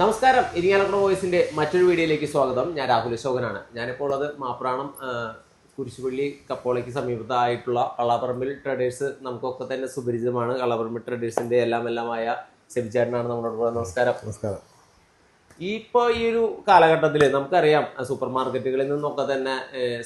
നമസ്കാരം. ഇരിങ്ങാലക്കുട വോയിസിന്റെ മറ്റൊരു വീഡിയോയിലേക്ക് സ്വാഗതം. ഞാൻ രാഹുൽ അശോകനാണ്. ഞാനിപ്പോൾ ഉള്ളത് മാപ്രാണം കുരിശുപള്ളി കപ്പോളയ്ക്ക് സമീപത്തായിട്ടുള്ള കള്ളാപ്പറമ്പിൽ. ട്രേഡേഴ്സ് നമുക്കൊക്കെ തന്നെ സുപരിചിതമാണ്. കള്ളാപ്പറമ്പിൽ ട്രേഡേഴ്സിന്റെ എല്ലാം എല്ലാമായ സെബിചാരനാണ് നമ്മളോട് നമസ്കാരം. നമസ്കാരം. ഈ ഇപ്പോൾ ഈ ഒരു കാലഘട്ടത്തിൽ നമുക്കറിയാം സൂപ്പർ മാർക്കറ്റുകളിൽ നിന്നൊക്കെ തന്നെ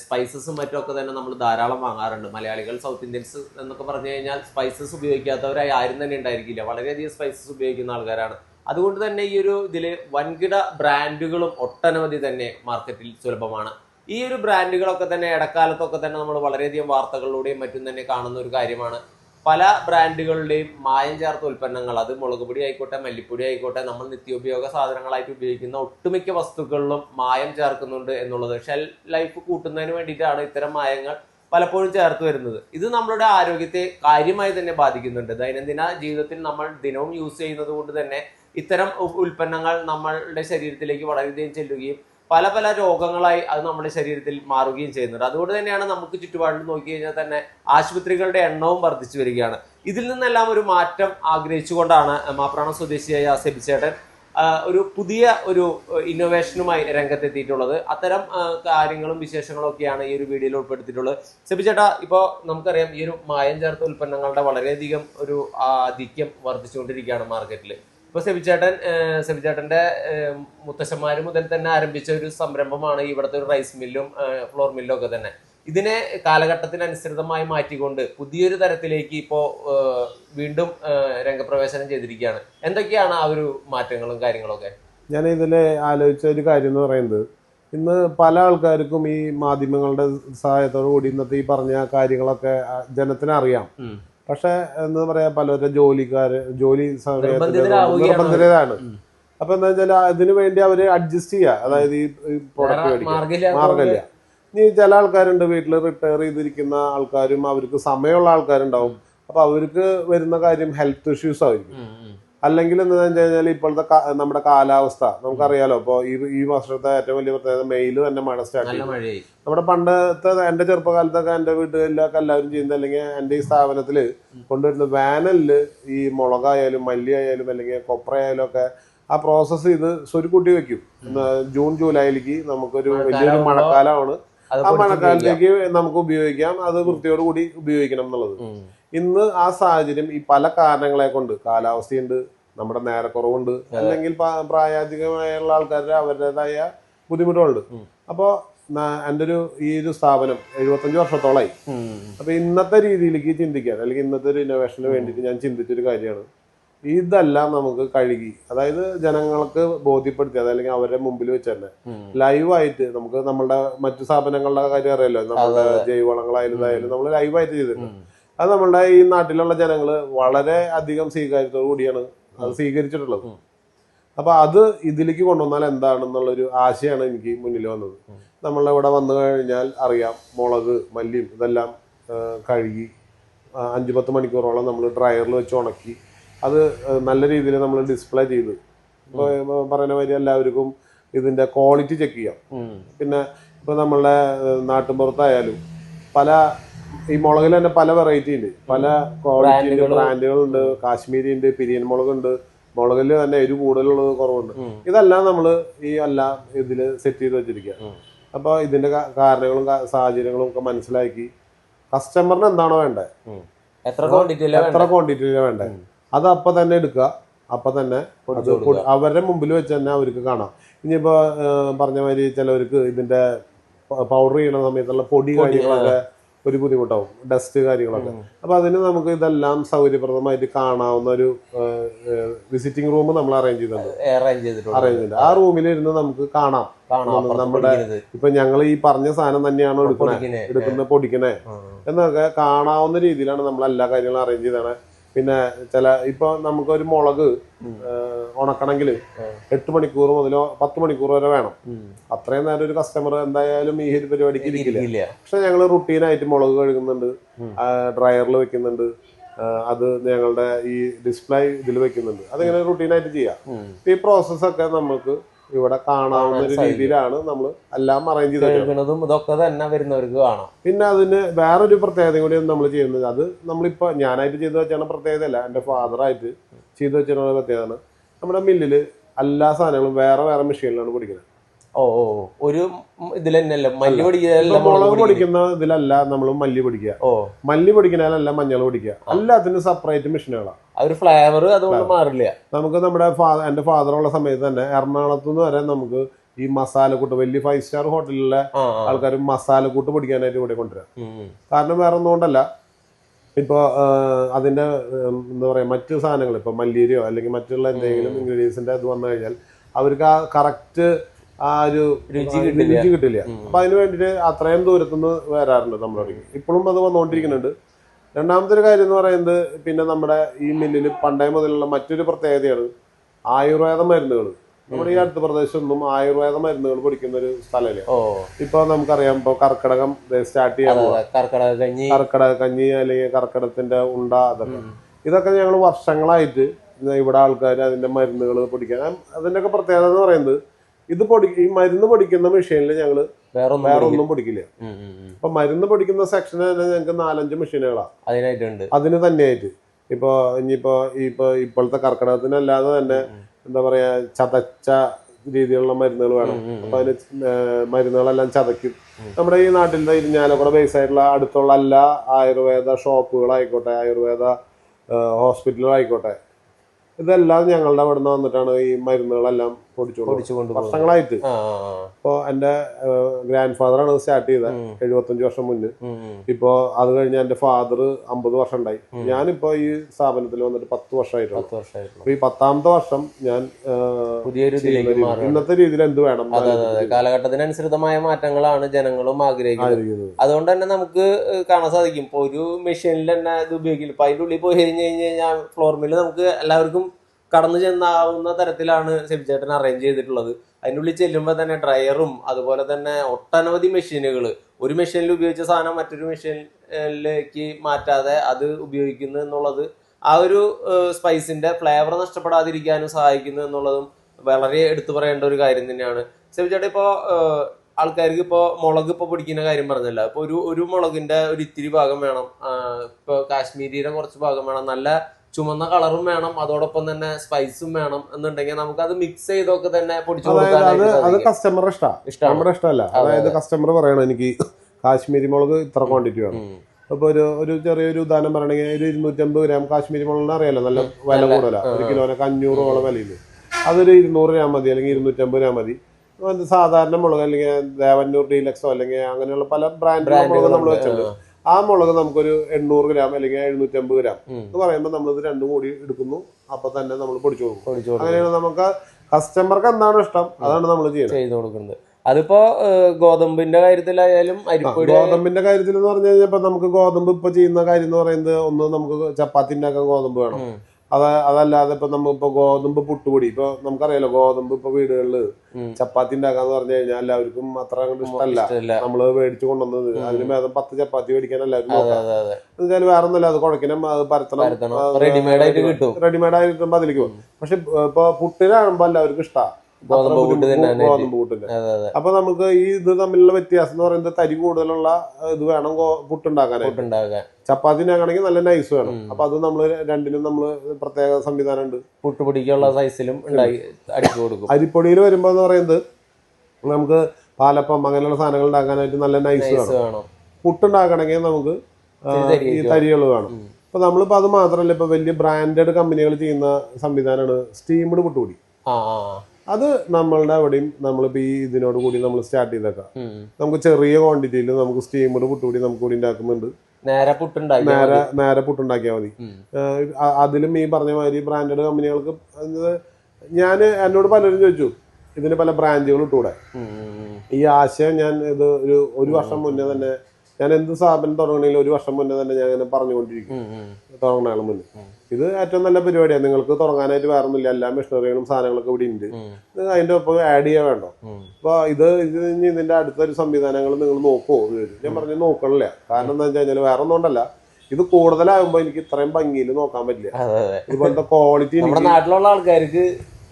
സ്പൈസസും മറ്റൊക്കെ തന്നെ നമ്മൾ ധാരാളം വാങ്ങാറുണ്ട്. മലയാളികൾ സൗത്ത് ഇന്ത്യൻസ് എന്നൊക്കെ പറഞ്ഞു കഴിഞ്ഞാൽ സ്പൈസസ് ഉപയോഗിക്കാത്തവരായി ആരും തന്നെ ഉണ്ടായിരിക്കില്ല. വളരെയധികം സ്പൈസസ് ഉപയോഗിക്കുന്ന ആൾക്കാരാണ്. അതുകൊണ്ട് തന്നെ ഈ ഒരു ഇതിൽ വൻകിട ബ്രാൻഡുകളും ഒട്ടനവധി തന്നെ മാർക്കറ്റിൽ സുലഭമാണ്. ഈ ഒരു ബ്രാൻഡുകളൊക്കെ തന്നെ ഇടക്കാലത്തൊക്കെ തന്നെ നമ്മൾ വളരെയധികം വാർത്തകളിലൂടെയും മറ്റും തന്നെ കാണുന്ന ഒരു കാര്യമാണ്. പല ബ്രാൻഡുകളുടെയും മായം ചേർത്ത ഉൽപ്പന്നങ്ങൾ അത് മുളക് പൊടി ആയിക്കോട്ടെ മല്ലിപ്പൊടി ആയിക്കോട്ടെ നമ്മൾ നിത്യോപയോഗ സാധനങ്ങളായിട്ട് ഉപയോഗിക്കുന്ന ഒട്ടുമിക്ക വസ്തുക്കളിലും മായം ചേർക്കുന്നുണ്ട് എന്നുള്ളത്. ഷെൽ ലൈഫ് കൂട്ടുന്നതിന് വേണ്ടിയിട്ടാണ് ഇത്തരം മായങ്ങൾ പലപ്പോഴും ചേർത്ത് വരുന്നത്. ഇത് നമ്മളുടെ ആരോഗ്യത്തെ കാര്യമായി തന്നെ ബാധിക്കുന്നുണ്ട്. ദൈനംദിന ജീവിതത്തിൽ നമ്മൾ ദിനവും യൂസ് ചെയ്യുന്നത് കൊണ്ട് തന്നെ ഇത്തരം ഉൽപ്പന്നങ്ങൾ നമ്മളുടെ ശരീരത്തിലേക്ക് വളരെയധികം ചെല്ലുകയും പല പല രോഗങ്ങളായി അത് നമ്മുടെ ശരീരത്തിൽ മാറുകയും ചെയ്യുന്നുണ്ട്. അതുകൊണ്ട് തന്നെയാണ് നമുക്ക് ചുറ്റുപാടിൽ നോക്കി കഴിഞ്ഞാൽ തന്നെ ആശുപത്രികളുടെ എണ്ണവും വർദ്ധിച്ചു വരികയാണ്. ഇതിൽ നിന്നെല്ലാം ഒരു മാറ്റം ആഗ്രഹിച്ചുകൊണ്ടാണ് മാപ്രാണ സ്വദേശിയായ സെബിച്ചേട്ടൻ ഒരു പുതിയ ഒരു ഇന്നോവേഷനുമായി രംഗത്തെത്തിയിട്ടുള്ളത്. അത്തരം കാര്യങ്ങളും വിശേഷങ്ങളും ഒക്കെയാണ് ഈ ഒരു വീഡിയോയിൽ ഉൾപ്പെടുത്തിയിട്ടുള്ളത്. സെബിച്ചേട്ടാ ഇപ്പോൾ നമുക്കറിയാം ഈ ഒരു മായം ചേർത്ത ഉൽപ്പന്നങ്ങളുടെ വളരെയധികം ഒരു ആധിക്യം വർദ്ധിച്ചുകൊണ്ടിരിക്കുകയാണ് മാർക്കറ്റിൽ ഇപ്പൊ സെബിച്ചേട്ടൻ സെബിചേട്ടന്റെ മുത്തശ്ശന്മാര് മുതൽ തന്നെ ആരംഭിച്ച ഒരു സംരംഭമാണ് ഇവിടുത്തെ ഒരു റൈസ് മില്ലും ഫ്ലോർ മില്ലും ഒക്കെ തന്നെ. ഇതിനെ കാലഘട്ടത്തിനനുസൃതമായി മാറ്റിക്കൊണ്ട് പുതിയൊരു തരത്തിലേക്ക് ഇപ്പോ വീണ്ടും രംഗപ്രവേശനം ചെയ്തിരിക്കുകയാണ്. എന്തൊക്കെയാണ് ആ ഒരു മാറ്റങ്ങളും കാര്യങ്ങളൊക്കെ? ഞാൻ ഇതിൽ ആലോചിച്ച ഒരു കാര്യം എന്ന് പറയുന്നത് ഇന്ന് പല ആൾക്കാർക്കും ഈ മാധ്യമങ്ങളുടെ സഹായത്തോടു കൂടി ഇന്നത്തെ ഈ പറഞ്ഞ കാര്യങ്ങളൊക്കെ ജനത്തിനറിയാം. അറിയാം പക്ഷെ എന്താ പറയാ പലരും ജോലിക്കാര് ജോലി നിർബന്ധിതരാണ്. അപ്പൊ എന്താ വെച്ചാൽ അതിനു വേണ്ടി അവർ അഡ്ജസ്റ്റ് ചെയ്യുക അതായത് ഈ പ്രൊഡക്റ്റ് മാർഗമില്ല ഇനി ചില ആൾക്കാരുണ്ട് വീട്ടിൽ റിട്ടയർ ചെയ്തിരിക്കുന്ന ആൾക്കാരും അവർക്ക് സമയമുള്ള ആൾക്കാരുണ്ടാവും. അപ്പൊ അവർക്ക് വരുന്ന കാര്യം ഹെൽത്ത് ഇഷ്യൂസ് ആയിരിക്കും. അല്ലെങ്കിൽ എന്താ വെച്ച് കഴിഞ്ഞാൽ ഇപ്പോഴത്തെ നമ്മുടെ കാലാവസ്ഥ നമുക്കറിയാലോ. ഇപ്പോൾ ഈ ഈ വർഷത്തെ ഏറ്റവും വലിയ പ്രത്യേകത മെയിൽ തന്നെ മഴ സ്റ്റാർട്ട് ചെയ്യും നമ്മുടെ പണ്ടത്തെ എന്റെ ചെറുപ്പകാലത്തൊക്കെ എന്റെ വീട്ടുകളിലൊക്കെ എല്ലാവരും ചെയ്യുന്നത് അല്ലെങ്കിൽ എന്റെ ഈ സ്ഥാപനത്തിൽ കൊണ്ടുവരുന്ന വാനലിൽ ഈ മുളകായാലും മല്ലി ആയാലും അല്ലെങ്കിൽ കൊപ്രയായാലും ഒക്കെ ആ പ്രോസസ്സ് ചെയ്ത് സ്വരുക്കൂട്ടി വെക്കും. ജൂൺ ജൂലൈയിലേക്ക് നമുക്കൊരു വലിയൊരു മഴക്കാലമാണ്. ആ മഴക്കാലത്തേക്ക് നമുക്ക് ഉപയോഗിക്കാം. അത് വൃത്തിയോട് കൂടി ഉപയോഗിക്കണം എന്നുള്ളത്. ഇന്ന് ആ സാഹചര്യം ഈ പല കാരണങ്ങളെ കൊണ്ട് കാലാവസ്ഥയുണ്ട് നമ്മുടെ നേരക്കുറവുണ്ട് അല്ലെങ്കിൽ പ്രായാധികമായുള്ള ആൾക്കാരുടെ അവരുടേതായ ബുദ്ധിമുട്ടുകളുണ്ട്. അപ്പോ അപ്പോൾ എന്റെ ഒരു ഈ ഒരു സ്ഥാപനം എഴുപത്തഞ്ച് വർഷത്തോളമായി. അപ്പൊ ഇന്നത്തെ രീതിയിലേക്ക് ചിന്തിക്കാൻ അല്ലെങ്കിൽ ഇന്നത്തെ ഒരു ഇന്നോവേഷന് വേണ്ടിയിട്ട് ഞാൻ ചിന്തിച്ചൊരു കാര്യമാണ്. ഇതെല്ലാം നമുക്ക് കഴുകി അതായത് ജനങ്ങൾക്ക് ബോധ്യപ്പെടുത്തി അതല്ലെങ്കിൽ അവരുടെ മുമ്പിൽ വെച്ച് തന്നെ. ലൈവായിട്ട് നമുക്ക് നമ്മുടെ മറ്റു സ്ഥാപനങ്ങളുടെ കാര്യം അറിയാലോ? നമ്മുടെ ജൈവവളങ്ങളായാലും ഇതായാലും നമ്മൾ ലൈവായിട്ട് ചെയ്തിട്ടുണ്ട്. അത് നമ്മളുടെ ഈ നാട്ടിലുള്ള ജനങ്ങൾ വളരെ അധികം സ്വീകാര്യത്തോടു കൂടിയാണ് അത് സ്വീകരിച്ചിട്ടുള്ളത്. അപ്പൊ അത് ഇതിലേക്ക് കൊണ്ടുവന്നാൽ എന്താണെന്നുള്ളൊരു ആശയാണ് എനിക്ക് മുന്നിൽ വന്നത്. നമ്മളുടെ ഇവിടെ വന്നു കഴിഞ്ഞാൽ അറിയാം മുളക് മല്ലിയും ഇതെല്ലാം കഴുകി അഞ്ച് പത്ത് മണിക്കൂറോളം നമ്മൾ ഡ്രയറിൽ വെച്ച് ഉണക്കി അത് നല്ല രീതിയിൽ നമ്മൾ ഡിസ്പ്ലേ ചെയ്ത്. ഇപ്പൊ പറയുന്ന മാതിരി എല്ലാവർക്കും ഇതിന്റെ ക്വാളിറ്റി ചെക്ക് ചെയ്യാം. പിന്നെ ഇപ്പൊ നമ്മളുടെ നാട്ടിൻപുറത്തായാലും പല ഈ മുളകിൽ തന്നെ പല വെറൈറ്റി ഉണ്ട്. പല ക്വാളിറ്റി. ബ്രാൻഡുകളുണ്ട് കാശ്മീരി ഉണ്ട് പിരിയൻ മുളകുണ്ട് മുളകിൽ തന്നെ എരിവ് കൂടുതലുള്ളത് കുറവുണ്ട്. ഇതെല്ലാം നമ്മൾ ഈ എല്ലാം ഇതിൽ സെറ്റ് ചെയ്ത് വെച്ചിരിക്കുക അപ്പൊ അപ്പോൾ ഇതിന്റെ കാരണങ്ങളും സാഹചര്യങ്ങളും ഒക്കെ മനസ്സിലാക്കി കസ്റ്റമറിന് എന്താണോ വേണ്ടത് എത്ര ക്വാണ്ടിറ്റിയിലാണ് എത്ര ക്വാണ്ടിറ്റിയിലാണ് വേണ്ടത് അത് അപ്പൊ തന്നെ എടുക്കുക അപ്പൊ തന്നെ അവരുടെ മുമ്പിൽ വെച്ച് തന്നെ അവർക്ക് കാണാം. ഇനിയിപ്പോ പറഞ്ഞ മാതിരി ചിലവർക്ക് ഇതിന്റെ പൗഡർ ചെയ്യണ സമയത്തുള്ള പൊടി കാര്യങ്ങളൊക്കെ ഒരു ബുദ്ധിമുട്ടാവും. ഡസ്റ്റ് കാര്യങ്ങളൊക്കെ. അപ്പൊ അതിന് നമുക്ക് ഇതെല്ലാം സൗകര്യപ്രദമായിട്ട് കാണാവുന്ന ഒരു വിസിറ്റിംഗ് റൂം നമ്മൾ അറേഞ്ച് ചെയ്തിട്ടുണ്ട്. അറേഞ്ച് ചെയ്തിട്ടുണ്ട്. ആ റൂമിൽ ഇരുന്ന് നമുക്ക് കാണാം. നമ്മുടെ. ഇപ്പൊ ഞങ്ങൾ ഈ പറഞ്ഞ സാധനം തന്നെയാണ് എടുക്കുന്നത്. പൊടിക്കണേ. എടുക്കുന്ന പൊടിക്കണേ എന്നൊക്കെ കാണാവുന്ന രീതിയിലാണ് നമ്മൾ എല്ലാ കാര്യങ്ങളും അറേഞ്ച് ചെയ്താണ് പിന്നെ ചില ഇപ്പൊ നമുക്കൊരു മുളക് ഉണക്കണമെങ്കിൽ എട്ട് മണിക്കൂർ മുതലോ പത്ത് മണിക്കൂർ വരെ വേണം. അത്രയും നേരം ഒരു കസ്റ്റമർ എന്തായാലും ഈ ഒരു പരിപാടിക്ക് ഇരിക്കില്ല. പക്ഷെ ഞങ്ങൾ റുട്ടീനായിട്ട് മുളക് കഴുകുന്നുണ്ട് ഡ്രയറിൽ വെക്കുന്നുണ്ട് അത് ഞങ്ങളുടെ ഈ ഡിസ്പ്ലേ ഇതിൽ വെക്കുന്നുണ്ട്. അതിങ്ങനെ റുട്ടീനായിട്ട് ചെയ്യാം. ഈ പ്രോസസ്സൊക്കെ നമുക്ക് ഇവിടെ കാണാവുന്ന ഒരു രീതിയിലാണ് നമ്മൾ എല്ലാം അറേഞ്ച് ചെയ്തതും ഇതൊക്കെ തന്നെ വരുന്നവർക്ക് കാണാം. പിന്നെ അതിന് വേറൊരു പ്രത്യേകത കൂടി നമ്മൾ ചെയ്യുന്നത്. അത് നമ്മളിപ്പോ ഞാനായിട്ട് ചെയ്തു വെച്ചാണ് പ്രത്യേകത അല്ല എന്റെ ഫാദറായിട്ട് ചെയ്തു വെച്ചാണ് പ്രത്യേകത നമ്മുടെ മില്ലിൽ എല്ലാ സാധനങ്ങളും വേറെ വേറെ മെഷീനിലാണ് പൊടിക്കുന്നത്. ഓ. ഒരു ഇതിൽ തന്നെയല്ല മല്ലി പൊടിക്കുക മുളക് പൊടിക്കുന്ന ഇതിലല്ല നമ്മൾ മല്ലി പൊടിക്കുക. ഓ. മല്ലി പൊടിക്കുന്നതിലല്ല മഞ്ഞൾ പൊടിക്കുക. എല്ലാത്തിനും സെപ്പറേറ്റ് മെഷീനുകളാണ് ഒരു ഫ്ലേവർ അതുകൊണ്ട് മാറില്ല. നമുക്ക് നമ്മുടെ ഫാദർ എന്റെ ഫാദർ ഉള്ള സമയത്ത് തന്നെ എറണാകുളത്ത് നിന്ന് വരെ നമുക്ക് ഈ മസാലക്കൂട്ട് വലിയ ഫൈവ് സ്റ്റാർ ഹോട്ടലിലെ ആൾക്കാർ മസാല ആൾക്കാർ മസാലക്കൂട്ട് പൊടിക്കാനായിട്ട് ഇവിടെ കൊണ്ടുവരാം. കാരണം വേറെ ഒന്നുകൊണ്ടല്ല ഇപ്പോൾ അതിന്റെ എന്താ പറയുക മറ്റു സാധനങ്ങൾ ഇപ്പോൾ മല്ലീരിയോ അല്ലെങ്കിൽ മറ്റുള്ള എന്തെങ്കിലും ഇൻഗ്രീഡിയൻസിന്റെ ഇത് വന്നു കഴിഞ്ഞാൽ അവർക്ക് ആ കറക്റ്റ് ആ ഒരു രുചി കിട്ടില്ല. രുചി കിട്ടില്ല. അപ്പൊ അതിന് വേണ്ടിയിട്ട് അത്രയും ദൂരത്തുനിന്ന് വരാറുണ്ട് നമ്മുടെ ഇപ്പോഴും അത് വന്നുകൊണ്ടിരിക്കുന്നുണ്ട്. രണ്ടാമത്തെ ഒരു കാര്യം എന്ന് പറയുന്നത് പിന്നെ നമ്മുടെ ഈ മില്ലിൽ പണ്ടേ മുതലുള്ള മറ്റൊരു പ്രത്യേകതയാണ് ആയുർവേദ മരുന്നുകൾ നമ്മുടെ ഈ അടുത്ത പ്രദേശത്തൊന്നും ആയുർവേദ മരുന്നുകൾ പൊടിക്കുന്ന ഒരു സ്ഥലമില്ല ഓ. ഇപ്പൊ നമുക്കറിയാം ഇപ്പൊ കർക്കിടകം സ്റ്റാർട്ട് ചെയ്യാൻ അതെ. കർക്കിടക കഞ്ഞി. അല്ലെങ്കിൽ കർക്കിടത്തിന്റെ ഉണ്ട അതൊക്കെ. ഇതൊക്കെ ഞങ്ങൾ വർഷങ്ങളായിട്ട് ഇവിടെ ആൾക്കാർ അതിന്റെ മരുന്നുകൾ പൊടിക്കാൻ അതിന്റെ ഒക്കെ പ്രത്യേകത എന്ന് പറയുന്നത് ഇത് പൊടി ഈ മരുന്ന് പൊടിക്കുന്ന മെഷീനിൽ ഞങ്ങൾ വേറെ ഒന്നും വേറെ പൊടിക്കില്ല. ഇപ്പൊ മരുന്ന് പൊടിക്കുന്ന സെക്ഷൻ തന്നെ ഞങ്ങൾക്ക് നാലഞ്ച് മെഷീനുകളാണ് അതിനായിട്ടുണ്ട്. അതിന് തന്നെയായിട്ട്. ഇപ്പൊ ഇനിയിപ്പോ ഇപ്പൊ ഇപ്പോഴത്തെ കർക്കിടകത്തിനല്ലാതെ തന്നെ എന്താ പറയാ ചതച്ച രീതിയിലുള്ള മരുന്നുകൾ വേണം. അപ്പൊ അതിന് മരുന്നുകളെല്ലാം ചതയ്ക്കും. നമ്മുടെ ഈ നാട്ടിലത്തെ ഇരിഞ്ഞാലക്കുട ബേസ് ആയിട്ടുള്ള അടുത്തുള്ള എല്ലാ ആയുർവേദ ഷോപ്പുകളായിക്കോട്ടെ ആയുർവേദ ഹോസ്പിറ്റലുകളായിക്കോട്ടെ ഇതെല്ലാം ഞങ്ങളുടെ അവിടെ നിന്ന് വന്നിട്ടാണ് ഈ മരുന്നുകളെല്ലാം വർഷങ്ങളായിട്ട്. ആ എന്റെ ഗ്രാൻഡ് ഫാദറാണ് സ്റ്റാർട്ട് ചെയ്തത്. എഴുപത്തഞ്ച് വർഷം മുന്നേ. ഇപ്പോ അത് കഴിഞ്ഞ എന്റെ ഫാദർ അമ്പത് വർഷം ഉണ്ടായി ഞാനിപ്പോ ഈ സ്ഥാപനത്തിൽ വന്നിട്ട് പത്ത് വർഷമായിട്ടുള്ളൂ. ഈ പത്താമത്തെ വർഷം ഞാൻ പുതിയ പുതിയൊരു ഇന്നത്തെ രീതിയിൽ എന്ത് വേണം? അതെ അതെ അതെ. കാലഘട്ടത്തിനനുസൃതമായ മാറ്റങ്ങളാണ് ജനങ്ങളും ആഗ്രഹിക്കുന്നത്. അതുകൊണ്ട് തന്നെ നമുക്ക് കാണാൻ സാധിക്കും. ഇപ്പൊ ഒരു മെഷീനിൽ തന്നെ ഇത് ഉപയോഗിക്കില്ല. ഇപ്പൊ അതിന്റെ ഉള്ളിൽ പോയി കഴിഞ്ഞു കഴിഞ്ഞ് കഴിഞ്ഞാൽ ഫ്ലോർ മില്ല് നമുക്ക് എല്ലാവർക്കും കടന്നു ചെന്നാവുന്ന തരത്തിലാണ് സെബിചേട്ടൻ അറേഞ്ച് ചെയ്തിട്ടുള്ളത്. അതിന്റെ ഉള്ളിൽ ചെല്ലുമ്പോൾ തന്നെ ഡ്രയറും അതുപോലെ തന്നെ ഒട്ടനവധി മെഷീനുകൾ ഒരു മെഷീനിൽ ഉപയോഗിച്ച സാധനം മറ്റൊരു മെഷീനിലേക്ക് മാറ്റാതെ അത് ഉപയോഗിക്കുന്നു എന്നുള്ളത് ആ ഒരു സ്പൈസിന്റെ ഫ്ലേവർ നഷ്ടപ്പെടാതിരിക്കാനും സഹായിക്കുന്നു എന്നുള്ളതും വളരെ എടുത്തു പറയേണ്ട ഒരു കാര്യം തന്നെയാണ്. സെബിചേട്ടൻ ഇപ്പോൾ ആൾക്കാർക്ക് ഇപ്പോൾ മുളക് ഇപ്പോൾ പിടിക്കുന്ന കാര്യം പറഞ്ഞില്ല. ഇപ്പോൾ ഒരു ഒരു മുളകിന്റെ ഒരു ഇത്തിരി ഭാഗം വേണം. ഇപ്പോൾ കാശ്മീരിയുടെ കുറച്ച് ഭാഗം വേണം. നല്ല ചുമന്ന കളറും വേണം അതോടൊപ്പം തന്നെ സ്പൈസും വേണം എന്നുണ്ടെങ്കിൽ നമുക്ക് അത് മിക്സ് ചെയ്തൊക്കെ തന്നെ പൊടിച്ചു അത് കസ്റ്റമർ ഇഷ്ടം. കസ്റ്റമറുടെ ഇഷ്ടമാണ് നമ്മുടെ ഇഷ്ടമല്ല. അതായത് കസ്റ്റമർ പറയണം എനിക്ക് കാശ്മീരി മുളക് ഇത്ര ക്വാണ്ടിറ്റി വേണം. അപ്പൊ ഒരു ഒരു ചെറിയൊരു ഉദാഹരണം പറയണെങ്കിൽ ഒരു ഇരുന്നൂറ്റമ്പത് ഗ്രാം കാശ്മീരി മുളകിന് അറിയാലോ നല്ല വില കൂടുതലാണ് ഒരു കിലോനൊക്കെ അഞ്ഞൂറോളം വിലയിൽ. അതൊരു ഇരുന്നൂറ് ഗ്രാം മതി അല്ലെങ്കിൽ ഇരുന്നൂറ്റമ്പത് ഗ്രാം മതി. സാധാരണ മുളക് അല്ലെങ്കിൽ ദേവന്നൂർ ഡീലക്സോ അല്ലെങ്കിൽ അങ്ങനെയുള്ള പല ബ്രാൻഡ് മുളക് നമ്മൾ വെച്ചിട്ടുണ്ട്. ആ മുളക് നമുക്കൊരു എണ്ണൂറ് ഗ്രാം അല്ലെങ്കിൽ എഴുന്നൂറ്റമ്പത് ഗ്രാം എന്ന് പറയുമ്പോൾ നമ്മളിത് രണ്ടും കൂടി എടുക്കുന്നു. അപ്പൊ തന്നെ നമ്മൾ പൊടിച്ചു കൊടുക്കും. അങ്ങനെയാണ് നമുക്ക് കസ്റ്റമർക്ക് എന്താണ് ഇഷ്ടം? അതാണ് നമ്മൾ ചെയ്യുന്നത്. ചെയ്തു കൊടുക്കുന്നത്. അതിപ്പോ ഗോതമ്പിന്റെ കാര്യത്തിലായാലും അരിപ്പൊടി ഗോതമ്പിന്റെ കാര്യത്തിൽ എന്ന് പറഞ്ഞു കഴിഞ്ഞാൽ ഇപ്പൊ നമുക്ക് ഗോതമ്പ് ഇപ്പൊ ചെയ്യുന്ന കാര്യം എന്ന് പറയുന്നത് ഒന്ന് നമുക്ക് ചപ്പാത്തിന്റെ ഒക്കെ ഗോതമ്പ് വേണം. അത് അതല്ലാതെ ഇപ്പൊ നമ്മളിപ്പോ ഗോതമ്പ് പുട്ടുപൊടി. ഇപ്പൊ നമുക്കറിയാലോ ഗോതമ്പ് ഇപ്പൊ വീടുകളിൽ ചപ്പാത്തി ഉണ്ടാക്കാന്ന് പറഞ്ഞു കഴിഞ്ഞാൽ എല്ലാവർക്കും അത്ര അങ്ങോട്ട് ഇഷ്ടമല്ല നമ്മൾ മേടിച്ചു കൊണ്ടുവന്നത്. അതിന് ഭേദം പത്ത് ചപ്പാത്തി മേടിക്കാൻ എല്ലാവരും നോക്കാം. വേറെ ഒന്നുമില്ല അത് കുഴക്കണം അത് പരത്തണം. റെഡിമെയ്ഡ് ആയിട്ട് കിട്ടും. റെഡിമെയ്ഡ് ആയിട്ട് കിട്ടുമ്പോ അതിലേക്ക് പോകും. പക്ഷെ ഇപ്പൊ പുട്ടിനാകുമ്പോ എല്ലാവർക്കും ഇഷ്ടമാണ് അപ്പൊ നമുക്ക് ഈ ഇത് തമ്മിലുള്ള വ്യത്യാസം എന്ന് പറയുന്നത് തരി കൂടുതലുള്ള ഇത് വേണം പുട്ടുണ്ടാക്കാൻ. ചപ്പാത്തി ആണെങ്കിൽ നല്ല നൈസ് വേണം. അപ്പൊ അത് നമ്മൾ രണ്ടിനും നമ്മൾ പ്രത്യേക സംവിധാനം ഉണ്ട് പുട്ട് പിടിക്കാനുള്ള സൈസിലും അടിച്ചു കൊടുക്കും. അരിപ്പൊടിയിൽ വരുമ്പോ എന്ന് പറയുന്നത് നമുക്ക് പാലപ്പം അങ്ങനെയുള്ള സാധനങ്ങൾ ഉണ്ടാക്കാനായിട്ട് നല്ല നൈസ് വേണം. പുട്ടുണ്ടാക്കണമെങ്കിൽ നമുക്ക് ഈ തരികൾ വേണം. അപ്പൊ നമ്മളിപ്പോ അത് മാത്രമല്ല ഇപ്പൊ വലിയ ബ്രാൻഡഡ് കമ്പനികൾ ചെയ്യുന്ന സംവിധാനമാണ് സ്റ്റീംഡ് പുട്ടുപൊടി. അത് നമ്മളുടെ അവിടെയും നമ്മളിപ്പോ ഈ ഇതിനോട് കൂടി നമ്മൾ സ്റ്റാർട്ട് ചെയ്തേക്കാം. നമുക്ക് ചെറിയ ക്വാണ്ടിറ്റിയിൽ നമുക്ക് സ്റ്റീംഡ് പുട്ടുകൂടി നമുക്ക് കൂടി ഉണ്ടാക്കുന്നുണ്ട്. നേരെ പുട്ടുണ്ടാക്കി നേരെ നേരെ പുട്ടുണ്ടാക്കിയാൽ മതി. അതിലും ഈ പറഞ്ഞ മാതിരി ബ്രാൻഡഡ് കമ്പനികൾക്ക് ഞാൻ എന്നോട് പലരും ചോദിച്ചു ഇതിന് പല ബ്രാൻഡുകൾ ഇട്ടൂടെ. ഈ ആശയം ഞാൻ ഇത് ഒരു ഒരു വർഷം മുന്നേ തന്നെ ഞാൻ എന്ത് സ്ഥാപനം തുടങ്ങണമെങ്കിലും ഒരു വർഷം മുന്നേ തന്നെ ഞാൻ ഇങ്ങനെ പറഞ്ഞുകൊണ്ടിരിക്കും. തുടങ്ങണ മുന്നേ ഇത് ഏറ്റവും നല്ല പരിപാടിയാണ് നിങ്ങൾക്ക് തുടങ്ങാനായിട്ട് വേറെ ഒന്നുമില്ല എല്ലാ മെഷീനറികളും സാധനങ്ങളൊക്കെ ഇവിടെ ഉണ്ട്. അതിന്റെ ഒപ്പം ആഡ് ചെയ്യാൻ വേണ്ടോ. അപ്പൊ ഇത് ഇതിന്റെ അടുത്തൊരു സംവിധാനങ്ങൾ നിങ്ങൾ നോക്കുമോ ഞാൻ പറഞ്ഞു നോക്കണില്ല. കാരണം എന്താ വെച്ച് കഴിഞ്ഞാൽ വേറെ ഒന്നും കൊണ്ടല്ല. ഇത് കൂടുതലാകുമ്പോ എനിക്ക് ഇത്രയും ഭംഗിയിൽ നോക്കാൻ പറ്റില്ല. ഇതുപോലത്തെ ക്വാളിറ്റി നാട്ടിലുള്ള ആൾക്കാർക്ക്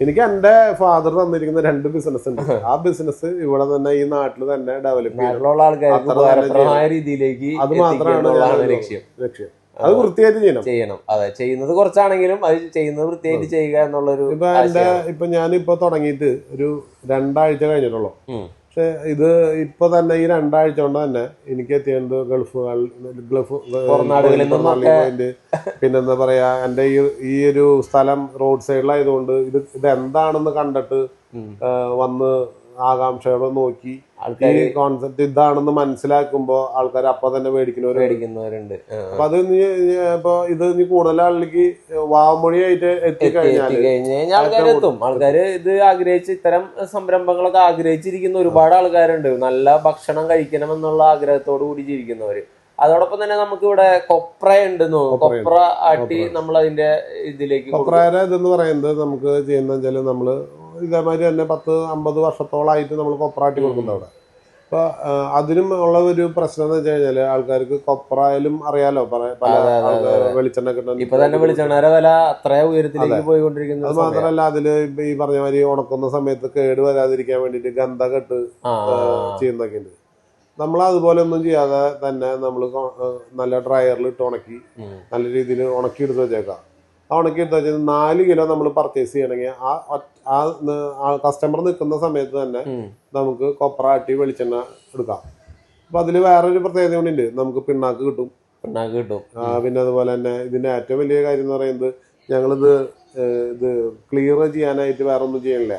എനിക്ക് എന്റെ ഫാദർ തന്നിരിക്കുന്ന രണ്ട് ബിസിനസ് ഉണ്ട്. ആ ബിസിനസ് ഇവിടെ തന്നെ ഈ നാട്ടിൽ തന്നെ ഡെവലപ്പ് ചെയ്യാനുള്ള ആൾക്കാർ ആൾക്കാർക്ക് രീതിയിലേക്ക് അത് മാത്രമാണ് ലക്ഷ്യം. ലക്ഷ്യം. അത് വൃത്തിയായിട്ട് ചെയ്യണം. ചെയ്യണം. അതെ ചെയ്യുന്നത് കുറച്ചാണെങ്കിലും അത് ചെയ്യുന്നത് വൃത്തിയായിട്ട് ചെയ്യുക എന്നുള്ളൊരു ഇപ്പൊ എന്റെ ഇപ്പൊ ഞാനിപ്പോ തുടങ്ങിയിട്ട് ഒരു രണ്ടാഴ്ച കഴിഞ്ഞിട്ടുള്ളൂ. പക്ഷെ ഇത് ഇപ്പൊ തന്നെ ഈ രണ്ടാഴ്ച കൊണ്ട് തന്നെ എനിക്ക് എത്തിയത് ഗൾഫ് ഗൾഫ് പിന്നെന്താ പറയാ എന്റെ ഈ ഈ ഒരു സ്ഥലം റോഡ് സൈഡിലായതുകൊണ്ട് ഇത് ഇത് എന്താണെന്ന് കണ്ടിട്ട് വന്ന് ആകാംക്ഷയോടെ നോക്കി ഈ ആൾക്കാർ കോൺസെപ്റ്റ് ഇതാണെന്ന് മനസ്സിലാക്കുമ്പോ ആൾക്കാർ അപ്പൊ തന്നെ മേടിക്കുന്നവര് മേടിക്കുന്നവരുണ്ട്. അപ്പൊ അത് നീ ഇപ്പൊ ഇത് നീ കൂടുതൽ ആളിലേക്ക് വാമൊഴിയായിട്ട് എത്തിക്കഴിഞ്ഞാൽ കഴിഞ്ഞാൽ ആൾക്കാർ എത്തും. ആൾക്കാര് ഇത് ആഗ്രഹിച്ച് ഇത്തരം സംരംഭങ്ങളൊക്കെ ആഗ്രഹിച്ചിരിക്കുന്ന ഒരുപാട് ആൾക്കാരുണ്ട്. നല്ല ഭക്ഷണം കഴിക്കണം എന്നുള്ള ആഗ്രഹത്തോടു കൂടി ജീവിക്കുന്നവര്. അതോടൊപ്പം തന്നെ നമുക്ക് ഇവിടെ കൊപ്ര ഉണ്ട്. കൊപ്ര ആട്ടി നമ്മൾ അതിന്റെ ഇതിലേക്ക് കൊപ്ര ഇതെന്ന് പറയുന്നത് നമുക്ക് ചെയ്യുന്ന നമ്മൾ ഇതേമാതിരി തന്നെ പത്ത് അമ്പത് വർഷത്തോളായിട്ട് നമ്മൾ കൊപ്രാട്ടി കൊടുക്കുന്നത് അവിടെ. അപ്പോൾ അതിനും ഉള്ള ഒരു പ്രശ്നം എന്ന് വെച്ച് കഴിഞ്ഞാൽ ആൾക്കാർക്ക് കൊപ്രായാലും അറിയാലോ. പല- വെളിച്ചെണ്ണ കിട്ടുന്ന ഇപ്പൊ തന്നെ വെളിച്ചെണ്ണയുടെ വില അത്ര ഉയരത്തിലേക്ക് പോയിക്കൊണ്ടിരിക്കുന്നത് അത് മാത്രമല്ല അതിൽ ഈ പറഞ്ഞ മാതിരി ഉണക്കുന്ന സമയത്ത് കേട് വരാതിരിക്കാൻ വേണ്ടിട്ട് ഗന്ധകെട്ട് കെട്ട് ചെയ്യുന്നൊക്കെ ഉണ്ട്. നമ്മൾ അതുപോലെ ഒന്നും ചെയ്യാതെ തന്നെ നമ്മൾ നല്ല ഡ്രയറിൽ ഇട്ട് ഉണക്കി നല്ല രീതിയിൽ ഉണക്കി എടുത്ത് വെച്ചേക്കാം. ആ എന്താ വെച്ചാൽ നാല് കിലോ നമ്മൾ പർച്ചേസ് ചെയ്യണമെങ്കിൽ ആ ആ കസ്റ്റമർ നിൽക്കുന്ന സമയത്ത് തന്നെ. നമുക്ക് കൊപ്ര ആട്ടി വെളിച്ചെണ്ണ എടുക്കാം. അപ്പൊ അതിൽ വേറൊരു പ്രത്യേകത ഉണ്ട്. നമുക്ക് പിണ്ണാക്ക് കിട്ടും. പിണ്ണാക്ക് കിട്ടും. പിന്നെ അതുപോലെ തന്നെ ഇതിന്റെ ഏറ്റവും വലിയ കാര്യം എന്ന് പറയുന്നത് ഞങ്ങളിത് ഇത് ക്ലിയർ ചെയ്യാനായിട്ട് വേറെ ഒന്നും ചെയ്യണില്ല.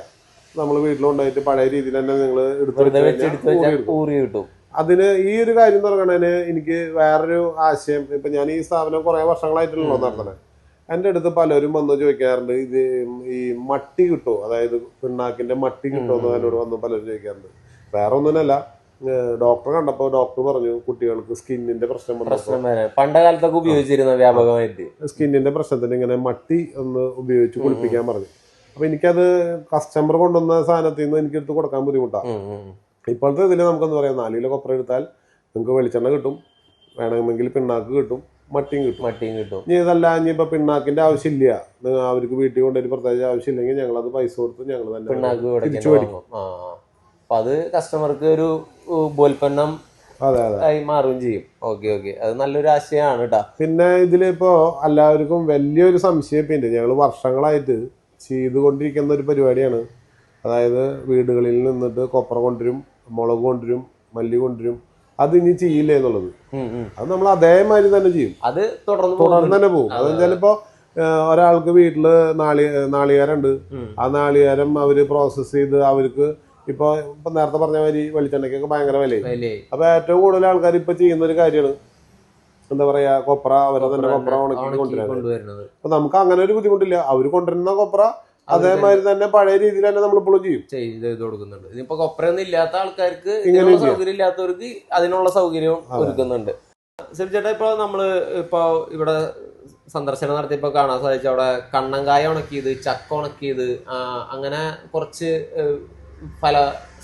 നമ്മൾ വീട്ടിലുണ്ടായിട്ട് പഴയ രീതിയിൽ തന്നെ നിങ്ങൾ എടുത്ത്. ഊറി കിട്ടും. അതിന് ഈ ഒരു കാര്യം തുടങ്ങണതിന് എനിക്ക് വേറൊരു ആശയം ഇപ്പൊ ഞാൻ ഈ സ്ഥാപനം കുറെ വർഷങ്ങളായിട്ടുള്ളൂ നടത്തണേ എന്റെ അടുത്ത് പലരും വന്ന് ചോദിക്കാറുണ്ട് ഇത് ഈ മട്ടി കിട്ടുമോ അതായത് പിണ്ണാക്കിന്റെ മട്ടി കിട്ടുമോ എന്ന് എന്നോട് വന്ന് പലരും ചോദിക്കാറുണ്ട്. വേറെ ഒന്നിനല്ല ഡോക്ടർ കണ്ടപ്പോ ഡോക്ടർ പറഞ്ഞു കുട്ടികൾക്ക് സ്കിന്നിന്റെ പ്രശ്നം പ്രശ്നം പണ്ട കാലത്തൊക്കെ ഉപയോഗിച്ചിരുന്ന വ്യാപകമായിട്ട്. സ്കിന്നിന്റെ പ്രശ്നത്തിന് ഇങ്ങനെ മട്ടി ഒന്ന് ഉപയോഗിച്ച് കുളിപ്പിക്കാൻ പറഞ്ഞു. അപ്പൊ എനിക്കത് കസ്റ്റമർ കൊണ്ടുവന്ന സാധനത്തിൽ നിന്ന് എനിക്ക് എടുത്ത് കൊടുക്കാൻ ബുദ്ധിമുട്ടാണ്. ഇപ്പോഴത്തെ ഇതിൽ നമുക്കെന്ന് പറയാം നാല് കിലോ കൊപ്ര എടുത്താൽ നിങ്ങൾക്ക് വെളിച്ചെണ്ണ കിട്ടും. വേണമെങ്കിൽ പിണ്ണാക്ക് കിട്ടും. മട്ടിയും കിട്ടും. മട്ടിയും കിട്ടും. ഇനി ഇതല്ല ഇനി ഇപ്പൊ പിണ്ണാക്കിന്റെ ആവശ്യമില്ല. അവർക്ക് വീട്ടിൽ കൊണ്ടൊരു പ്രത്യേകിച്ച് ആവശ്യമില്ലെങ്കിൽ ഞങ്ങൾ അത് പൈസ കൊടുത്ത് ഞങ്ങൾ തന്നെ പിണ്ണാക്ക് തിരിച്ചു മേടിക്കും. ആ അപ്പൊ അത് കസ്റ്റമർക്ക് ഒരു അതെ ആയി മാറുകയും ചെയ്യും. Okay okay. അത് നല്ലൊരു ആശയമാണ് കേട്ടോ പിന്നെ ഇതിലിപ്പോ എല്ലാവർക്കും വലിയൊരു സംശയം. പിന്നെ ഞങ്ങൾ വർഷങ്ങളായിട്ട് ചെയ്തുകൊണ്ടിരിക്കുന്ന ഒരു പരിപാടിയാണ്. അതായത് വീടുകളിൽ നിന്നിട്ട് കൊപ്ര കൊണ്ടുവരും മുളക് കൊണ്ടുവരും മല്ലി കൊണ്ടുവരും അത് ഇനി ചെയ്യില്ല എന്നുള്ളത്. അത് നമ്മൾ അതേമാതിരി തന്നെ ചെയ്യും. അത് തുടർന്ന് തുടർന്ന്. തന്നെ പോകും. അതെന്ന് ചിലപ്പോ ഒരാൾക്ക് വീട്ടിൽ നാളി നാളികേരമുണ്ട് ഉം. ആ നാളികേരം അവർ പ്രോസസ് ചെയ്ത് അവർക്ക് ഇപ്പൊ ഇപ്പൊ നേരത്തെ പറഞ്ഞ മാതിരി വെളിച്ചെണ്ണയ്ക്കൊക്കെ ഭയങ്കര വില വിലയായി. അപ്പൊ ഏറ്റവും കൂടുതൽ ആൾക്കാർ ഇപ്പൊ ചെയ്യുന്ന ഒരു കാര്യമാണ്. എന്താ പറയാ കൊപ്ര അവരെ തന്നെ കൊപ്ര ഉണക്കി കൊണ്ടുവരുന്നത്. അപ്പൊ നമുക്ക് അങ്ങനെ ഒരു ബുദ്ധിമുട്ടില്ല. അവർ കൊണ്ടുവരുന്ന കൊപ്ര അതേമാതിരി തന്നെ പഴയ രീതിയിൽ തന്നെ നമ്മൾ ഇപ്പോൾ ചെയ്യും. ചെയ്ത് ചെയ്ത് കൊടുക്കുന്നുണ്ട് ഇതിപ്പോ കൊപ്രയൊന്നും ഇല്ലാത്ത ആൾക്കാർക്ക് സൗകര്യം ഇല്ലാത്തവർക്ക് അതിനുള്ള സൗകര്യവും. ഒരുക്കുന്നുണ്ട്. ശരി ചേട്ടാ ഇപ്പൊ നമ്മൾ ഇപ്പൊ ഇവിടെ സന്ദർശനം നടത്തിയപ്പോ കാണാൻ സാധിച്ചു. അവിടെ കണ്ണങ്കായ ഉണക്കിയത് ചക്ക ഉണക്കിയത് അങ്ങനെ കുറച്ച് ഫല പല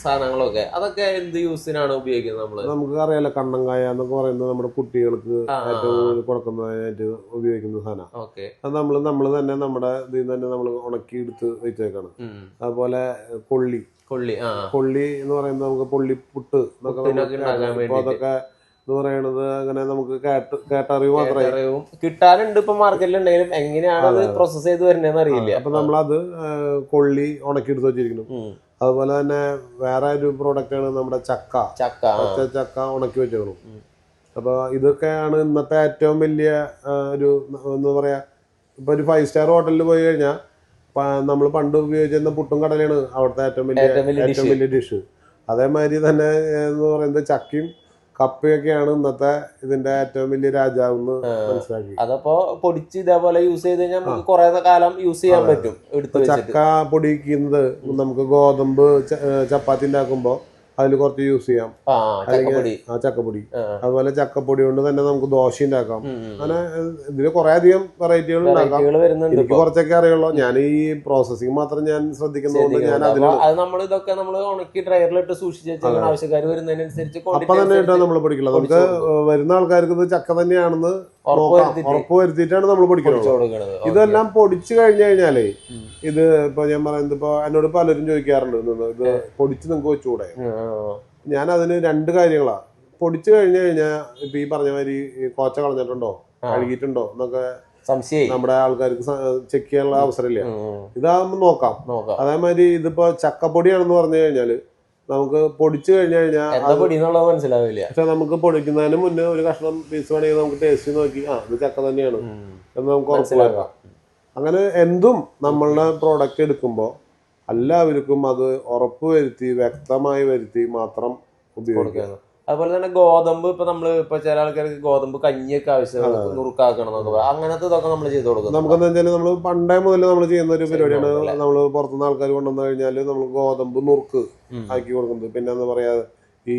സാധനങ്ങളൊക്കെ. അതൊക്കെ എന്ത് യൂസിനാണ് ഉപയോഗിക്കുന്നത് നമ്മൾ? നമുക്ക് അറിയാലോ കണ്ണങ്കായ എന്നൊക്കെ പറയുന്നത് നമ്മുടെ കുട്ടികൾക്ക് ഏറ്റവും കൂടുതൽ കൊടുക്കുന്നതിനായിട്ട് ഉപയോഗിക്കുന്ന സാധനം. ഓക്കെ. അത് നമ്മൾ നമ്മൾ തന്നെ നമ്മുടെ ഇതിൽ തന്നെ നമ്മൾ ഉണക്കി എടുത്ത് വെച്ചേക്കാണ്. അതുപോലെ കൊള്ളി. കൊള്ളി കൊള്ളി എന്ന് പറയുന്നത് നമുക്ക് പൊള്ളിപ്പുട്ട് പുട്ട് അതൊക്കെ എന്ന് പറയുന്നത് അങ്ങനെ നമുക്ക് കേട്ട് കേട്ടറിവ് മാത്രമേ കിട്ടാനുണ്ട് ഇപ്പൊ മാർക്കറ്റിൽ ഉണ്ടെങ്കിലും എങ്ങനെയാണ് അത് പ്രോസസ് ചെയ്ത് വരുന്നതെന്ന് അറിയില്ല. അപ്പൊ നമ്മളത് കൊള്ളി ഉണക്കി എടുത്ത് വെച്ചിരിക്കുന്നു. അതുപോലെ തന്നെ വേറെ ഒരു പ്രോഡക്റ്റ് ആണ് നമ്മുടെ ചക്ക. ചക്ക പച്ച ചക്ക ഉണക്കി വെച്ചോളൂ അപ്പോൾ ഇതൊക്കെയാണ് ഇന്നത്തെ ഏറ്റവും വലിയ ഒരു എന്താ പറയാ ഇപ്പൊ ഒരു ഫൈവ് സ്റ്റാർ ഹോട്ടലിൽ പോയി കഴിഞ്ഞാൽ നമ്മൾ പണ്ട് ഉപയോഗിച്ചിരുന്ന പുട്ടും കടലയാണ് അവിടുത്തെ ഏറ്റവും വലിയ ഏറ്റവും വലിയ ഡിഷ് അതേമാതിരി തന്നെ എന്ന് പറയുന്നത് ചക്കയും കപ്പയൊക്കെയാണ് ഇന്നത്തെ ഇതിന്റെ ഏറ്റവും വലിയ രാജാവ് എന്ന് മനസ്സിലാക്കി. അതപ്പോ പൊടിച്ച് ഇതേപോലെ യൂസ് ചെയ്ത് കഴിഞ്ഞാൽ നമുക്ക് കുറെ കാലം യൂസ് ചെയ്യാൻ പറ്റും. ചക്ക പൊടിക്കുന്നത് നമുക്ക് ഗോതമ്പ് ചപ്പാത്തി ഉണ്ടാക്കുമ്പോ അതിൽ കുറച്ച് യൂസ് ചെയ്യാം. അല്ലെങ്കിൽ ചക്കപ്പൊടി. ആ ചക്കപ്പൊടി. അതുപോലെ ചക്കപ്പൊടി കൊണ്ട് തന്നെ നമുക്ക് ദോശ ഉണ്ടാക്കാം. അങ്ങനെ ഇതിന് കുറെ അധികം വെറൈറ്റികൾ ഉണ്ടാക്കാം. എനിക്ക് കുറച്ചൊക്കെ അറിയുള്ളൂ. ഞാൻ ഈ പ്രോസസ്സിംഗ് മാത്രം ഞാൻ ശ്രദ്ധിക്കുന്നതുകൊണ്ട് ഞാൻ അതിൽ അത് നമ്മൾ ഇതൊക്കെ നമ്മൾ ഉണക്കി ഡ്രയറിലിട്ട് സൂക്ഷിച്ച് വെച്ചാൽ ആവശ്യക്കാർ വരുന്നതിനനുസരിച്ച് അപ്പൊ തന്നെ നമ്മൾ പഠിക്കില്ല നമുക്ക് വരുന്ന ആൾക്കാർക്ക് ഇത് ചക്ക തന്നെയാണെന്ന് ഉറപ്പ് നോക്കാം വരുത്തിയിട്ട് ഉറപ്പ് വരുത്തിയിട്ടാണ് നമ്മൾ പൊടിക്കുന്നത് ഇതെല്ലാം പൊടിച്ചു കഴിഞ്ഞു കഴിഞ്ഞാലേ ഇത് ഇപ്പൊ ഞാൻ പറയുന്നത് ഇപ്പൊ എന്നോട് പലരും ചോദിക്കാറുണ്ട് ഇത് പൊടിച്ച് നിങ്ങൾക്ക് വെച്ചുകൂടെ ഞാൻ അതിന് രണ്ട് കാര്യങ്ങളാ. പൊടിച്ചു കഴിഞ്ഞു കഴിഞ്ഞാൽ ഇപ്പൊ ഈ പറഞ്ഞ മാതിരി കോച്ച കളഞ്ഞിട്ടുണ്ടോ? കഴുകിയിട്ടുണ്ടോ? എന്നൊക്കെ സംശയം നമ്മുടെ ആൾക്കാർക്ക് ചെക്ക് ചെയ്യാനുള്ള അവസരമില്ല. ഇതാകുമ്പോൾ നോക്കാം. നോക്കാം. അതേമാതിരി ഇതിപ്പോ ചക്കപ്പൊടിയാണെന്ന് പറഞ്ഞു കഴിഞ്ഞാൽ നമുക്ക് പൊടിച്ചു കഴിഞ്ഞു കഴിഞ്ഞാൽ മനസ്സിലാവില്ല. പക്ഷെ നമുക്ക് പൊടിക്കുന്നതിന് മുന്നേ ഒരു കഷ്ണം പീസ് വേണമെങ്കിൽ നമുക്ക് ടേസ്റ്റ് നോക്കി. ആ ഇത് ചക്ക തന്നെയാണ്. എന്ന് നമുക്ക് ഉറപ്പുവരുത്താം അങ്ങനെ എന്തും നമ്മളുടെ പ്രോഡക്റ്റ് എടുക്കുമ്പോൾ എല്ലാവർക്കും അത് ഉറപ്പ് വരുത്തി വ്യക്തമായി വരുത്തി മാത്രം ഉപയോഗിക്കുക. അതുപോലെ തന്നെ ഗോതമ്പ് ഇപ്പൊ നമ്മൾ ഇപ്പൊ ചില ആൾക്കാർക്ക് ഗോതമ്പ് കഞ്ഞിയൊക്കെ ആവശ്യമാണ് നുറുക്കാക്കണം എന്നൊക്കെ അങ്ങനത്തെ ഇതൊക്കെ നമ്മൾ ചെയ്ത് കൊടുക്കുന്നത് നമുക്കെന്ന് വെച്ചാൽ നമ്മൾ പണ്ടേ മുതൽ നമ്മൾ ചെയ്യുന്ന ഒരു പരിപാടിയാണ് നമ്മൾ പുറത്തുനിന്ന് ആൾക്കാർ കൊണ്ടുവന്നു കഴിഞ്ഞാൽ നമ്മൾ ഗോതമ്പ് നുറുക്ക്. ആക്കി കൊടുക്കുന്നത്. പിന്നെ എന്താ പറയാ ഈ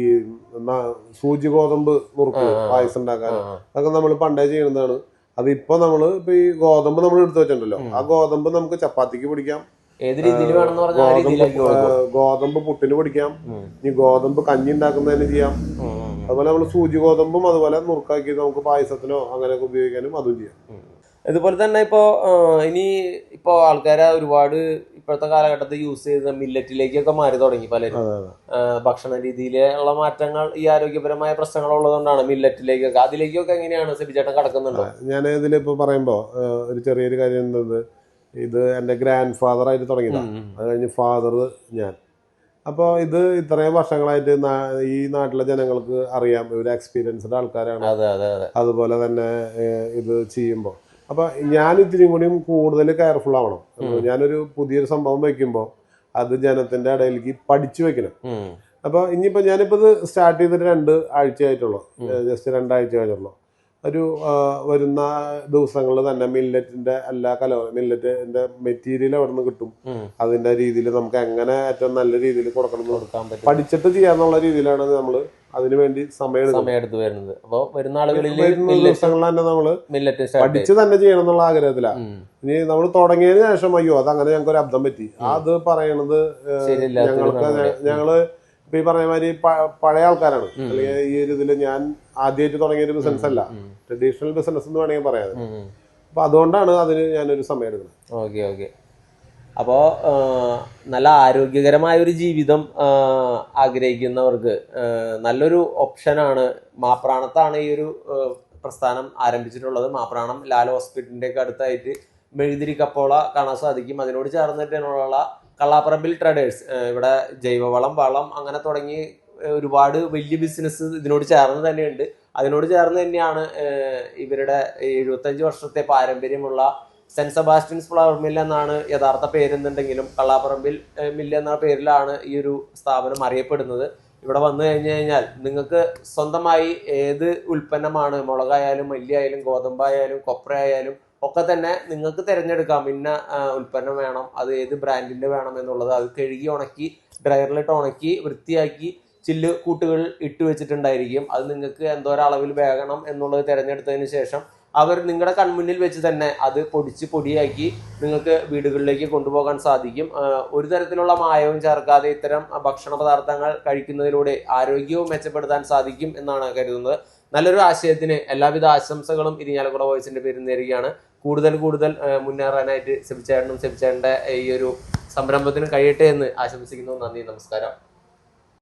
സൂചി ഗോതമ്പ് നുറുക്ക് പായസം ഉണ്ടാക്കാൻ. അതൊക്കെ നമ്മൾ പണ്ടേ ചെയ്യുന്നതാണ്. അതിപ്പോ നമ്മൾ ഇപ്പൊ ഈ ഗോതമ്പ് നമ്മൾ എടുത്തു വെച്ചിട്ടുണ്ടല്ലോ. ആ ഗോതമ്പ് നമുക്ക് ചപ്പാത്തിക്ക് പിടിക്കാം ഏത് രീതിയിൽ വേണമെന്ന് പറഞ്ഞാൽ ആ ഗോതമ്പ് രീതിയിലാക്കി കൊടുക്കും ഗോതമ്പ് പുട്ടിന് പിടിക്കാം. ഇനി ഗോതമ്പ് കഞ്ഞി ഉണ്ടാക്കുന്നതിന് ചെയ്യാം. അതുപോലെ നമ്മൾ സൂചി ഗോതമ്പും അതുപോലെ നുറുക്കാക്കി നമുക്ക് പായസത്തിനോ അങ്ങനെയൊക്കെ ഉപയോഗിക്കാനും അതും ചെയ്യാം. ഇതുപോലെ തന്നെ ഇപ്പോ ആ, ഇനി ഇപ്പോ ആൾക്കാരെ ഒരുപാട് ഇപ്പോഴത്തെ കാലഘട്ടത്തിൽ യൂസ് ചെയ്ത മില്ലറ്റിലേക്കൊക്കെ മാറി തുടങ്ങി പലരും. അതെ അതെ. ആ, ഭക്ഷണ രീതിയിലുള്ള മാറ്റങ്ങൾ ഈ ആരോഗ്യപരമായ പ്രശ്നങ്ങൾ ഉള്ളതുകൊണ്ടാണ് മില്ലറ്റിലേക്കൊക്കെ അതിലേക്കൊക്കെ എങ്ങനെയാണ് സെബിചേട്ടൻ കടക്കുന്നുണ്ടോ? ഞാൻ ഇതിലിപ്പോ പറയുമ്പോ ഒരു ചെറിയൊരു കാര്യം എന്നത് ഇത് എന്റെ ഗ്രാൻഡ് ഫാദർ ആയിട്ട് തുടങ്ങിയതാണ്. അത് കഴിഞ്ഞ് ഫാദർ ഞാൻ. അപ്പോൾ ഇത് ഇത്രയും വർഷങ്ങളായിട്ട് ഈ നാട്ടിലെ ജനങ്ങൾക്ക് അറിയാം. ഇവർ എക്സ്പീരിയൻസ്ഡ് ആൾക്കാരാണ്. അതെ അതെ അതെ. അതുപോലെ തന്നെ ഇത് ചെയ്യുമ്പോൾ. അപ്പോൾ ഞാൻ ഇത്തിരി കൂടിയും കൂടുതൽ കെയർഫുൾ ആവണം. ഞാനൊരു പുതിയൊരു സംഭവം വെക്കുമ്പോൾ അത് ജനത്തിന്റെ ഇടയിലേക്ക് പഠിച്ചു വെക്കണം. അപ്പോൾ ഇനിയിപ്പോൾ ഞാനിപ്പോൾ ഞാനിപ്പോ ഇത് സ്റ്റാർട്ട് ചെയ്തിട്ട് രണ്ട് ആഴ്ചയായിട്ടുള്ളൂ. ജസ്റ്റ് രണ്ടാഴ്ച കഴിഞ്ഞുള്ളൂ ഒരു വരുന്ന ദിവസങ്ങളിൽ തന്നെ മില്ലറ്റിന്റെ എല്ലാ കല മില്ലറ്റിന്റെ മെറ്റീരിയൽ അവിടെ നിന്ന് കിട്ടും അതിന്റെ രീതിയിൽ നമുക്ക് എങ്ങനെ ഏറ്റവും നല്ല രീതിയിൽ കൊടുക്കണം കൊടുക്കാൻ പറ്റും. പഠിച്ചിട്ട് ചെയ്യാന്നുള്ള രീതിയിലാണ് നമ്മൾ അതിനുവേണ്ടി സമയം എടുത്ത് വരുന്നത്. അപ്പൊ വരുന്ന ആളുകളിൽ ദിവസങ്ങളിൽ തന്നെ നമ്മൾ മില്ലറ്റ് പഠിച്ച് തന്നെ ചെയ്യണം എന്നുള്ള ആഗ്രഹത്തിലാണ് ഇനി നമ്മൾ തുടങ്ങിയതിന് ശേഷം അയ്യോ അത് അങ്ങനെ ഞങ്ങൾക്ക് ഒരു അബ്ദം പറ്റി അത് പറയണത് ഞങ്ങൾക്ക് ഞങ്ങൾ ഇപ്പൊ ഈ പറഞ്ഞ മാതിരി പഴയ ആൾക്കാരാണ്. അല്ലെങ്കിൽ ഈ ഒരു ഇതിൽ ഞാൻ ആദ്യമായിട്ട് തുടങ്ങിയ ഒരു ബിസിനസ് അല്ല. ട്രഡീഷണൽ ബിസിനസ് എന്ന് വേണമെങ്കിൽ പറയാം അപ്പൊ അതുകൊണ്ടാണ് അതിന് ഞാനൊരു സമയം എടുക്കുന്നത്. Okay okay. അപ്പോൾ നല്ല ആരോഗ്യകരമായ ഒരു ജീവിതം ആഗ്രഹിക്കുന്നവർക്ക് നല്ലൊരു ഓപ്ഷനാണ് മാപ്രാണത്താണ് ഈ ഒരു പ്രസ്ഥാനം ആരംഭിച്ചിട്ടുള്ളത്. മാപ്രാണം ലാൽ ഹോസ്പിറ്റലിന്റെ ഒക്കെ അടുത്തായിട്ട് മെഴുതിരി കപ്പോള കാണാൻ സാധിക്കും. അതിനോട് ചേർന്നിട്ടുള്ള കള്ളാപ്പറമ്പിൽ ട്രേഡേഴ്സ് ഇവിടെ ജൈവവളം വളം അങ്ങനെ തുടങ്ങി ഒരുപാട് വലിയ ബിസിനസ് ഇതിനോട് ചേർന്ന് തന്നെയുണ്ട്. അതിനോട് ചേർന്ന് തന്നെയാണ് ഇവരുടെ എഴുപത്തഞ്ച് വർഷത്തെ പാരമ്പര്യമുള്ള സെന്റ് സെബാസ്റ്റ്യൻസ് ഫ്ലവർ മിൽ എന്നാണ് യഥാർത്ഥ പേരെന്നുണ്ടെങ്കിലും കള്ളാപ്പറമ്പിൽ മില്ല് എന്ന പേരിലാണ് ഈ ഒരു സ്ഥാപനം അറിയപ്പെടുന്നത്. ഇവിടെ വന്നു കഴിഞ്ഞു കഴിഞ്ഞാൽ നിങ്ങൾക്ക് സ്വന്തമായി ഏത് ഉൽപ്പന്നമാണ് മുളകായാലും മല്ലിയായാലും ഗോതമ്പായാലും കൊപ്രയായാലും ഒക്കെ തന്നെ നിങ്ങൾക്ക് തിരഞ്ഞെടുക്കാം. ഇന്ന ഉൽപ്പന്നം വേണം അത് ഏത് ബ്രാൻഡിന്റെ വേണം എന്നുള്ളത് അത് കഴുകി ഉണക്കി ഡ്രയറിലിട്ട് ഉണക്കി വൃത്തിയാക്കി ചില്ല് കൂട്ടുകൾ ഇട്ട് വെച്ചിട്ടുണ്ടായിരിക്കും. അത് നിങ്ങൾക്ക് എന്തോരളവിൽ വേകണം എന്നുള്ളത് തിരഞ്ഞെടുത്തതിന് ശേഷം അവർ നിങ്ങളുടെ കൺമുന്നിൽ വെച്ച് തന്നെ അത് പൊടിച്ച് പൊടിയാക്കി നിങ്ങൾക്ക് വീടുകളിലേക്ക് കൊണ്ടുപോകാൻ സാധിക്കും. ഒരു തരത്തിലുള്ള മായവും ചേർക്കാതെ ഇത്തരം ഭക്ഷണ പദാർത്ഥങ്ങൾ കഴിക്കുന്നതിലൂടെ ആരോഗ്യവും മെച്ചപ്പെടുത്താൻ സാധിക്കും എന്നാണ് കരുതുന്നത്. നല്ലൊരു ആശയത്തിന് എല്ലാവിധ ആശംസകളും ഇരിഞ്ഞാലക്കുട വോയിസിന്റെ പേരിൽ നേരുകയാണ്. കൂടുതൽ കൂടുതൽ മുന്നേറാനായിട്ട് സെബിച്ചേട്ടനും സെബിച്ചേട്ടന്റെ ഈ ഒരു സംരംഭത്തിന് കഴിയട്ടെ എന്ന് ആശംസിക്കുന്നു. നന്ദി നമസ്കാരം.